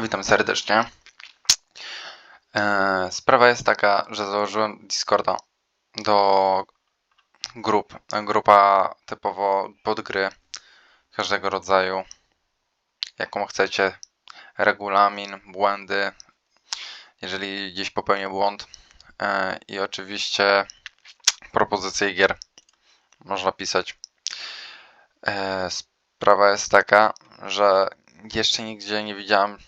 Witam serdecznie. E, Sprawa jest taka, że założyłem Discorda do grup. Grupa typowo pod gry każdego rodzaju. Jaką chcecie. Regulamin, błędy. Jeżeli gdzieś popełnię błąd. E, I oczywiście propozycje gier. Można pisać. E, Sprawa jest taka, że jeszcze nigdzie nie widziałem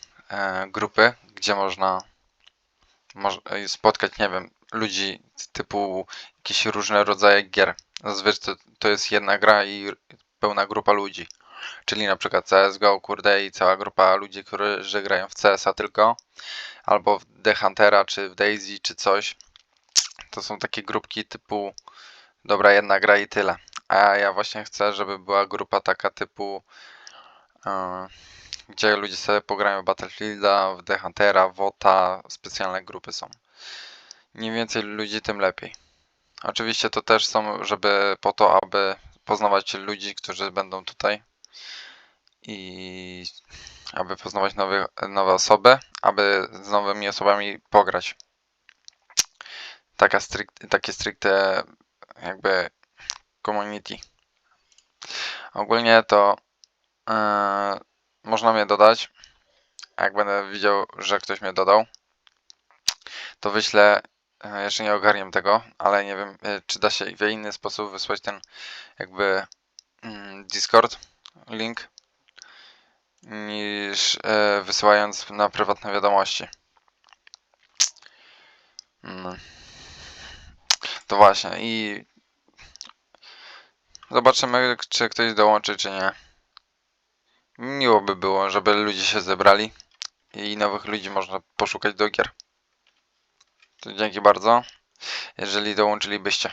grupy, gdzie można moż, e, spotkać, nie wiem, ludzi typu jakieś różne rodzaje gier. Zazwyczaj to, to jest jedna gra i pełna grupa ludzi. Czyli na przykład CSGO, kurde, i cała grupa ludzi, którzy grają w CS-a tylko, albo w The Huntera, czy w Daisy, czy coś. To są takie grupki typu dobra, jedna gra i tyle. A ja właśnie chcę, żeby była grupa taka typu e, gdzie ludzie sobie pograją w Battlefielda, w The Huntera, WOTA, specjalne grupy są. Im więcej ludzi, tym lepiej. Oczywiście to też są, żeby po to, aby poznawać ludzi, którzy będą tutaj i aby poznawać nowe, nowe osoby, aby z nowymi osobami pograć. Taka strict, takie stricte jakby community. Ogólnie to yy, można mnie dodać. Jak będę widział, że ktoś mnie dodał, to wyślę. e, Jeszcze nie ogarniam tego, ale nie wiem, e, czy da się w inny sposób wysłać ten jakby mm, Discord link niż wysyłając na prywatne wiadomości. Mm. To właśnie i zobaczymy, czy ktoś dołączy, czy nie. Miło by było, żeby ludzie się zebrali i nowych ludzi można poszukać do gier. To dzięki bardzo, jeżeli dołączylibyście.